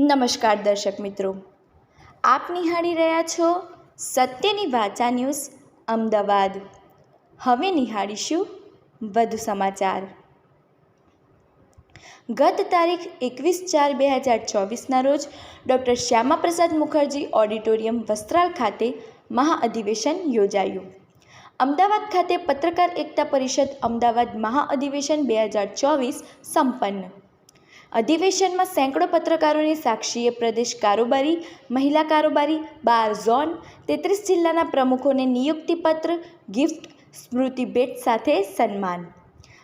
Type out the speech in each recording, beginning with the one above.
નમસ્કાર દર્શક મિત્રો. આપ નિહાળી રહ્યા છો સત્યની વાચા ન્યૂઝ અમદાવાદ. હવે નિહાળીશું વધુ સમાચાર. ગત તારીખ એકવીસ ચાર બે હજાર ચોવીસના રોજ ડૉક્ટર શ્યામાપ્રસાદ મુખર્જી ઓડિટોરિયમ વસ્ત્રાલ ખાતે મહાઅધિવેશન યોજાયું. અમદાવાદ ખાતે પત્રકાર એકતા પરિષદ અમદાવાદ મહાઅધિવેશન બે હજાર ચોવીસ સંપન્ન. અધિવેશનમાં સેંકડો પત્રકારોની સાક્ષીએ પ્રદેશ કારોબારી, મહિલા કારોબારી, બાર ઝોન, તેત્રીસ જિલ્લાના પ્રમુખોને નિયુક્તિપત્ર ગિફ્ટ, સ્મૃતિ ભેટ સાથે સન્માન.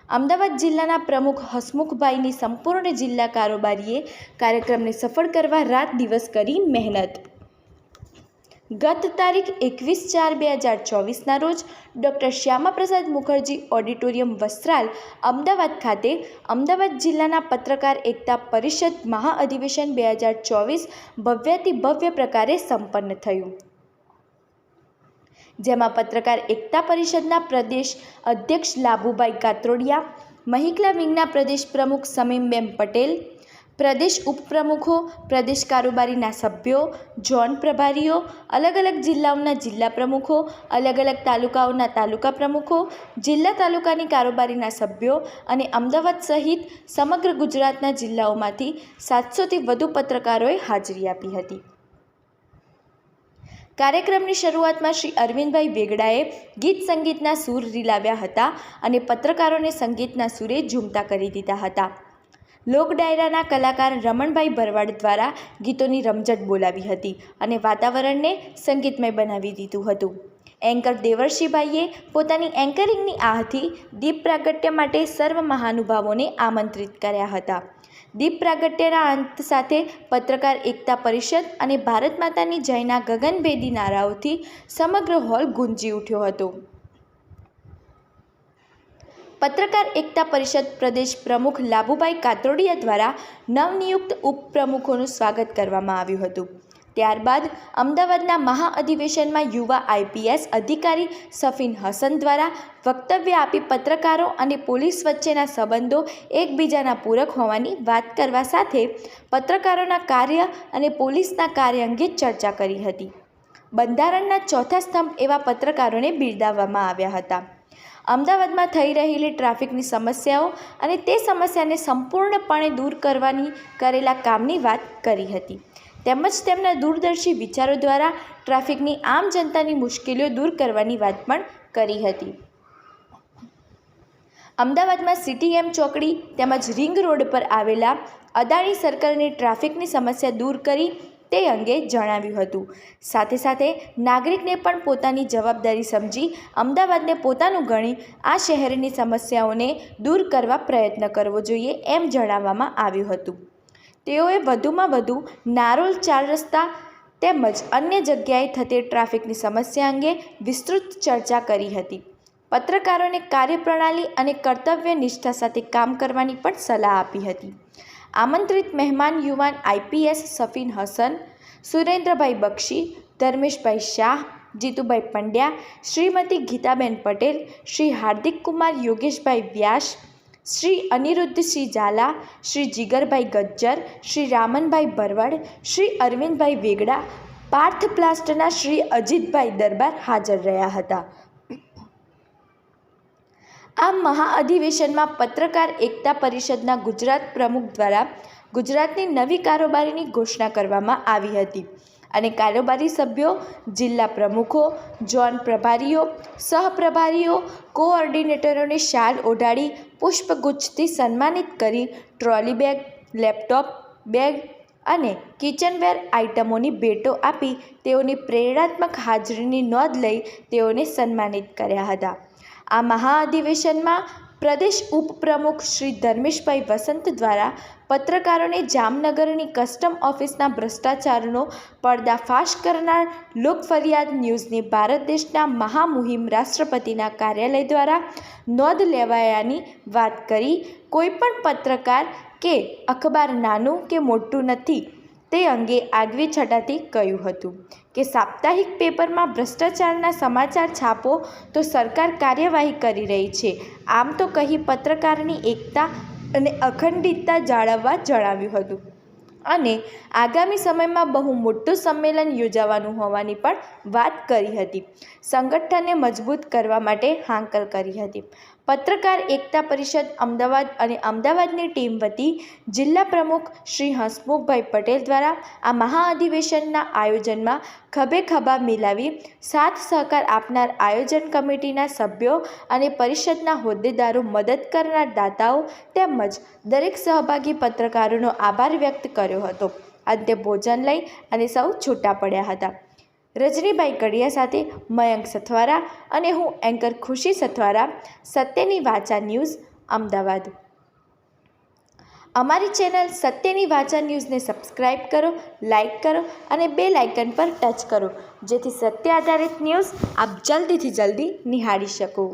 અમદાવાદ જિલ્લાના પ્રમુખ હસમુખભાઈની સંપૂર્ણ જિલ્લા કારોબારીએ કાર્યક્રમને સફળ કરવા રાત દિવસ કરી મહેનત. ગત તારીખ એકવીસ ચાર બે હજાર ચોવીસના રોજ ડૉક્ટર શ્યામાપ્રસાદ મુખર્જી ઓડિટોરિયમ વસ્ત્રાલ અમદાવાદ ખાતે અમદાવાદ જિલ્લાના પત્રકાર એકતા પરિષદ મહાઅધિવેશન બે હજાર ચોવીસ ભવ્યાતિ ભવ્ય પ્રકારે સંપન્ન થયું. જેમાં પત્રકાર એકતા પરિષદના પ્રદેશ અધ્યક્ષ લાભુભાઈ કાત્રોડિયા, મહિકલા વિંગના પ્રદેશ પ્રમુખ સમીમબેન પટેલ પ્રદેશ ઉપપ્રમુખો, પ્રદેશ કારોબારીના સભ્યો, ઝોન પ્રભારીઓ, અલગ અલગ જિલ્લાઓના જિલ્લા પ્રમુખો, અલગ અલગ તાલુકાઓના તાલુકા પ્રમુખો, જિલ્લા તાલુકાની કારોબારીના સભ્યો અને અમદાવાદ સહિત સમગ્ર ગુજરાતના જિલ્લાઓમાંથી સાતસોથી વધુ પત્રકારોએ હાજરી આપી હતી. કાર્યક્રમની શરૂઆતમાં શ્રી અરવિંદભાઈ વેગડાએ ગીત સંગીતના સૂર રીલાવ્યા હતા અને પત્રકારોને સંગીતના સૂરે ઝૂમતા કરી દીધા હતા. લોક ડાયરાના કલાકાર રમણભાઈ ભરવાડ દ્વારા ગીતોની રમઝટ બોલાવી હતી અને વાતાવરણને સંગીતમય બનાવી દીધું હતું. એન્કર દેવર્ષિભાઈએ પોતાની એન્કરિંગની આહથી દીપ પ્રાગટ્ય માટે સર્વ મહાનુભાવોને આમંત્રિત કર્યા હતા. દીપ પ્રાગટ્યના અંત સાથે પત્રકાર એકતા પરિષદ અને ભારત માતાની જયના ગગનભેદી નારાઓથી સમગ્ર હોલ ગુંજી ઉઠ્યો હતો. પત્રકાર એકતા પરિષદ પ્રદેશ પ્રમુખ લાભુભાઈ કાતરોડિયા દ્વારા નવનિયુક્ત ઉપપ્રમુખોનું સ્વાગત કરવામાં આવ્યું હતું. ત્યારબાદ અમદાવાદના મહાઅધિવેશનમાં યુવા આઈપીએસ અધિકારી સફીન હસન દ્વારા વક્તવ્ય આપી પત્રકારો અને પોલીસ વચ્ચેના સંબંધો એકબીજાના પૂરક હોવાની વાત કરવા સાથે પત્રકારોના કાર્ય અને પોલીસના કાર્ય અંગે ચર્ચા કરી હતી. બંધારણના ચોથા સ્તંભ એવા પત્રકારોને બિરદાવવામાં આવ્યા હતા. અમદાવાદમાં થઈ રહેલી ટ્રાફિકની સમસ્યાઓ અને તે સમસ્યાને સંપૂર્ણપણે દૂર કરવાની કરેલા કામની વાત કરી હતી. તેમજ તેમના દૂરદર્શી વિચારો દ્વારા ટ્રાફિકની આમ જનતાની મુશ્કેલીઓ દૂર કરવાની વાત પણ કરી હતી. અમદાવાદમાં સિટી એમ ચોકડી તેમજ રિંગ રોડ પર આવેલા અદાણી સર્કલની ટ્રાફિકની સમસ્યા દૂર કરી તે અંગે જણાવ્યું હતું. સાથે સાથે નાગરિકને પણ પોતાની જવાબદારી સમજી અમદાવાદને પોતાનું ગણી આ શહેરની સમસ્યાઓને દૂર કરવા પ્રયત્ન કરવો જોઈએ એમ જણાવવામાં આવ્યું હતું. તેઓએ વધુમાં વધુ નારોલ ચાર રસ્તા તેમજ અન્ય જગ્યાએ થતી ટ્રાફિકની સમસ્યા અંગે વિસ્તૃત ચર્ચા કરી હતી. પત્રકારોને કાર્યપ્રણાલી અને કર્તવ્ય નિષ્ઠા સાથે કામ કરવાની પણ સલાહ આપી હતી. આમંત્રિત મહેમાન યુવાન આઈપીએસ સફીન હસન, સુરેન્દ્રભાઈ બક્ષી, ધર્મેશભાઈ શાહ, જીતુભાઈ પંડ્યા, શ્રીમતી ગીતાબેન પટેલ, શ્રી હાર્દિક કુમાર, યોગેશભાઈ વ્યાસ, શ્રી અનિરુદ્ધ શ્રી ઝાલા, શ્રી જીગરભાઈ ગજ્જર, શ્રી રામનભાઈ ભરવાડ શ્રી અરવિંદભાઈ વેગડા, પાર્થ પ્લાસ્ટના શ્રી અજીતભાઈ દરબાર હાજર રહ્યા હતા. આ મહાઅધિવેશનમાં પત્રકાર એકતા પરિષદના ગુજરાત પ્રમુખ દ્વારા ગુજરાતની નવી કારોબારીની ઘોષણા કરવામાં આવી હતી અને કારોબારી સભ્યો, જિલ્લા પ્રમુખો જોન પ્રભારીઓ સહપ્રભારીઓ કોઓર્ડિનેટરોને શાલ ઓઢાડી, પુષ્પગુચ્છથી સન્માનિત કરી, ટ્રોલી બેગ, લેપટોપ બેગ અને કિચનવેર આઇટમોની ભેટો આપી તેઓની પ્રેરણાત્મક હાજરીની નોંધ લઈ તેઓને સન્માનિત કર્યા હતા. આ મહાઅધિવેશનમાં પ્રદેશ ઉપપ્રમુખ શ્રી ધર્મેશભાઈ વસંત દ્વારા પત્રકારોને જામનગરની કસ્ટમ ઓફિસના ભ્રષ્ટાચારનો પડદાફાશ કરનાર લોક ફરિયાદ ન્યૂઝને ભારત દેશના મહામુહિમ રાષ્ટ્રપતિના કાર્યાલય દ્વારા નોંધ લેવાયાની વાત કરી. કોઈપણ પત્રકાર કે અખબાર નાનું કે મોટું નથી તે અંગે આગવી છટાથી કહ્યું હતું કે સાપ્તાહિક પેપરમાં ભ્રષ્ટાચારના સમાચાર છાપો તો સરકાર કાર્યવાહી કરી રહી છે. આમ તો કહી પત્રકારની એકતા અને અખંડિતતા જાળવવા જણાવ્યું હતું. અને આગામી સમયમાં બહુ મોટું સંમેલન યોજાવાનું હોવાની પણ વાત કરી હતી. સંગઠનને મજબૂત કરવા માટે હાંકલ કરી હતી. પત્રકાર એકતા પરિષદ અમદાવાદ અને અમદાવાદની ટીમ વતી જિલ્લા પ્રમુખ શ્રી હસમુખભાઈ પટેલ દ્વારા આ મહાઅધિવેશનના આયોજનમાં ખભે ખભા મિલાવી સાથ સહકાર આપનાર આયોજન કમિટીના સભ્યો અને પરિષદના હોદ્દેદારો મદદ કરનાર દાતાઓ તેમજ દરેક સહભાગી પત્રકારોનો આભાર વ્યક્ત કર્યો હતો. અંતે ભોજન લઈ અને સૌ છૂટા પડ્યા હતા. રજનીભાઈ કડિયા સાથે મયંક સથવારા અને હું એન્કર ખુશી સથવારા, સત્યની વાચા ન્યૂઝ, અમદાવાદ. અમારી ચેનલ સત્યની વાચા ન્યૂઝને સબસ્ક્રાઇબ કરો, લાઇક કરો અને બે લાઇકન પર ટચ કરો, જેથી સત્ય આધારિત ન્યૂઝ આપ જલ્દીથી જલ્દી નિહાળી શકો.